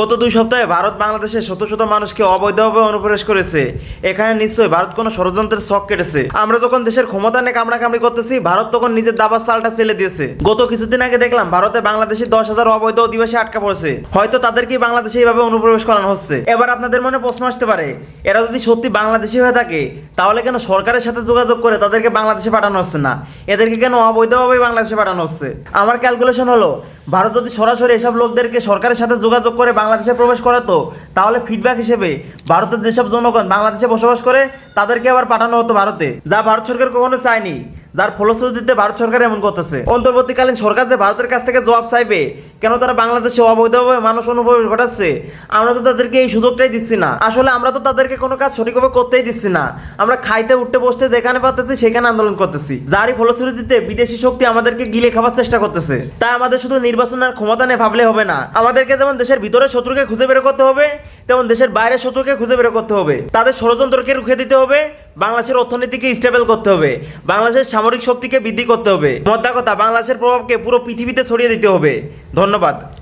গত দুই সপ্তাহে ভারত বাংলাদেশে শত শত মানুষকে অবৈধভাবে অনুপ্রবেশ করেছে। এখানে নিশ্চয়ই ভারত কোনো ষড়যন্ত্রের ছক কেটেছে। আমরা যখন দেশের ক্ষমতা নিয়ে কামড়াকামড়ি করতেছি, ভারত তখন নিজের দাবার চালটা চেলে দিয়েছে। গত কিছুদিন আগে দেখলাম ভারতে বাংলাদেশি দশ হাজার অবৈধ অধিবাসী আটকা পড়েছে। হয়তো তাদেরকে বাংলাদেশে এইভাবে অনুপ্রবেশ করানো হচ্ছে। এবার আপনাদের মনে প্রশ্ন আসতে পারে, এরা যদি সত্যি বাংলাদেশি হয়ে থাকে, তাহলে কেন সরকারের সাথে যোগাযোগ করে তাদেরকে বাংলাদেশে পাঠানো হচ্ছে না? এদেরকে কেন অবৈধভাবে বাংলাদেশে পাঠানো হচ্ছে? আমার ক্যালকুলেশন হলো, ভারত যদি সরাসরি এসব লোকদেরকে সরকারের সাথে যোগাযোগ করে বাংলাদেশে প্রবেশ করাতো তাহলে ফিডব্যাক হিসেবে ভারতের যেসব জনগণ বাংলাদেশে বসবাস করে তাদেরকে আবার পাঠানো হতো ভারতে, যা ভারত সরকার কখনো চায়নি, যার ফলশ্রুতিতে ভারত সরকার এমন করতেছে। অন্তর্বর্তীকালীন সরকার যে ভারতের কাছ থেকে জবাব চাইবে, কেন তারা বাংলাদেশে অবৈধভাবে মানুষ অনুপ্রবেশ ঘটাচ্ছে, আমরা তো তাদেরকে এই সুযোগটাই দিচ্ছি না। আসলে আমরা তো তাদেরকে কোনো কাজ সঠিকভাবে করতেই দিচ্ছি না। আমরা খাইতে, উঠতে, বসতে যেখানে পারতেছি, সেখানে আন্দোলন করতেছি। যারই ফলশ্রুতিতে বিদেশি শক্তি আমাদেরকে গিলে খাবার চেষ্টা করতেছে। তাই আমাদের শুধু নির্বাচনের ক্ষমতা নিয়ে ভাবলে হবে না। আমাদেরকে যেমন দেশের ভিতরে শত্রুকে খুঁজে বের করতে হবে, তেমন দেশের বাইরের শত্রুকে খুঁজে বের করতে হবে। তাদের ষড়যন্ত্রকে রুখে দিতে হবে বাংলাদেশের অর্থনীতিকে স্টেবল করতে হবে, বাংলাদেশের সামরিক শক্তিকে বৃদ্ধি করতে হবে। মোদ্দা কথা বাংলাদেশের প্রভাবকে পুরো পৃথিবীতে ছড়িয়ে দিতে হবে। ধন্যবাদ।